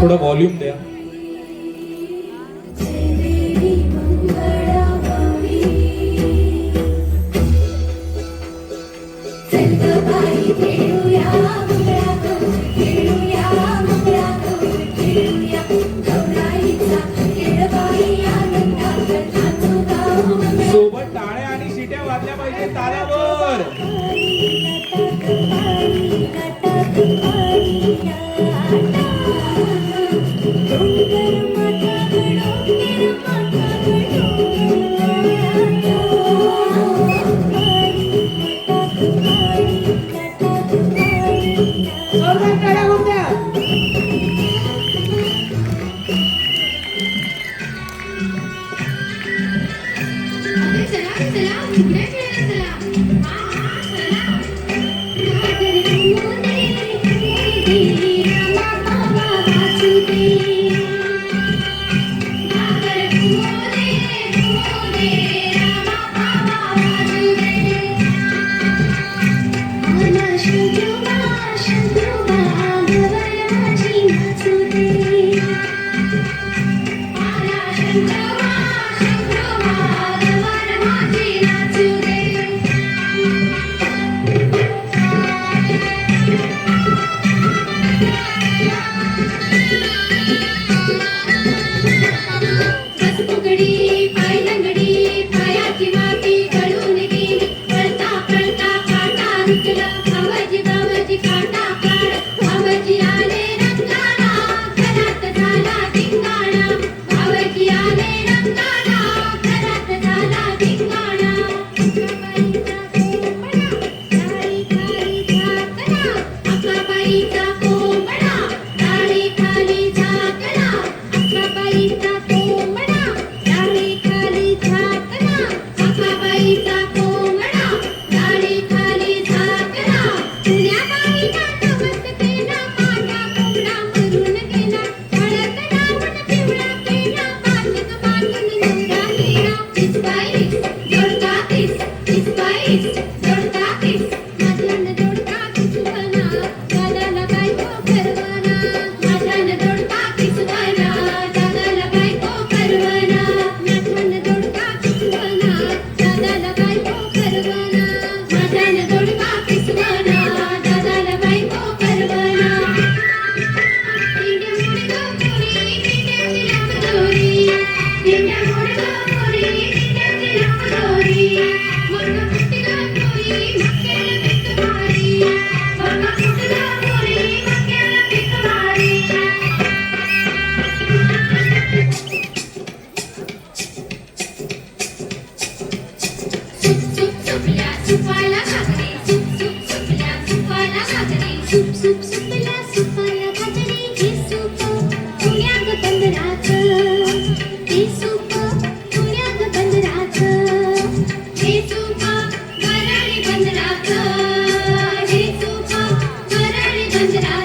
थोडं व्हॉल्यूम द्या. down, down. Thank you.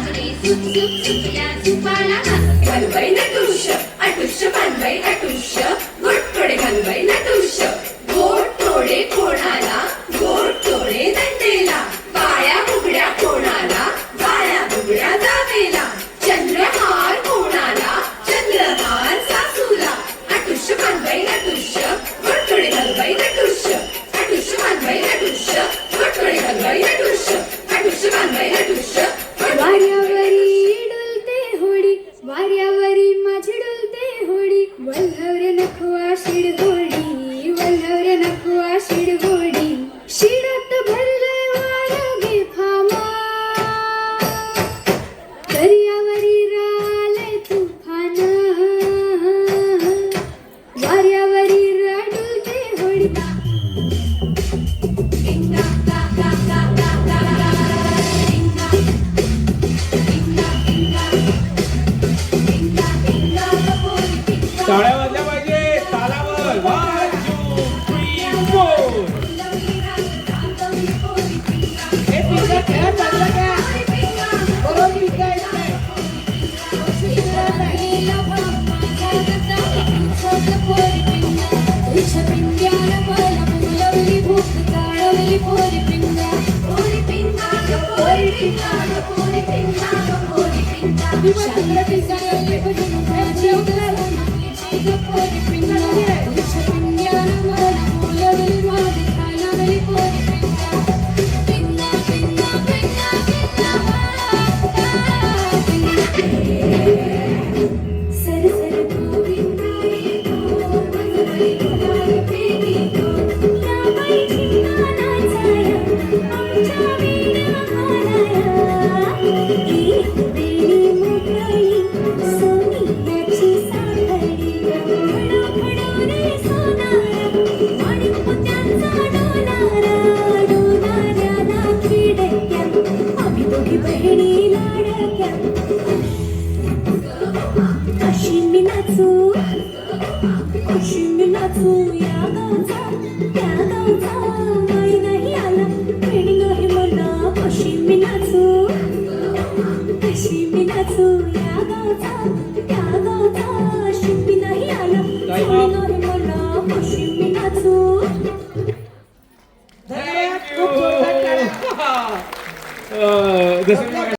मांजरे झुक झुक झुकल्या झुपाला घालबाई ना थोडे घालबाई ना तुष थोडे कोणाला? नको शिड गोडी शिडात भरलंय राडू ते होडीता Puri pinta, puri pinta, puri pinta, puri pinta, 我寻觅那素雅的晚。